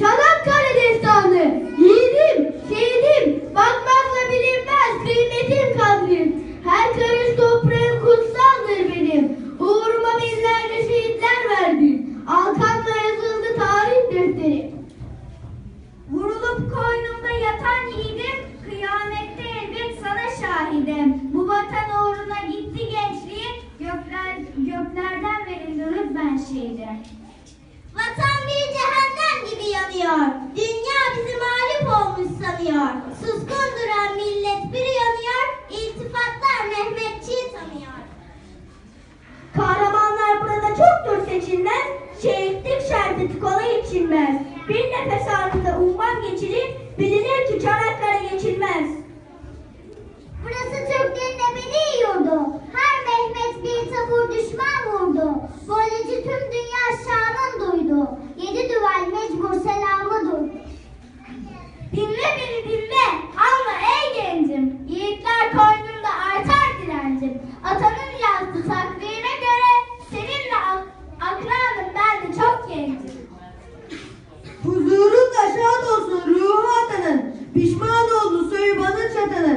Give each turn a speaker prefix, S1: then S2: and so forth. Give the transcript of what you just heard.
S1: Çanakkale destanı. Yiğidim, şehidim, bakmakla bilinmez kıymetim kadrim. Her karış toprağım kutsaldır benim. Uğruma binlerce şehitler verdim. Alkanla yazıldı tarih defteri. Vurulup koynumda yatan yiğidim, kıyamette elbet sana şahidim. Bu vatan uğruna gitti gençliğim, gökler, göklerden verildi ben şehide.
S2: Vatan gibi yanıyor. Dünya bizi mağlup olmuş sanıyor. Suskun duran millet bir yanıyor. İltifatlar Mehmetçiği tanıyor.
S1: Kahramanlar burada çoktur seçilmez, şehitlik şerbeti kolay içilmez. Bir nefes ağrında umman Dinle beni dinle, anla ey gencim. Yiğitler koynunda artar direncim. Atanın yazdığı takdire göre seninle ak akranım ben de çok gencim.
S3: Huzurun şad olsun ruhu atanın. Pişman oldu soybanın çatanın.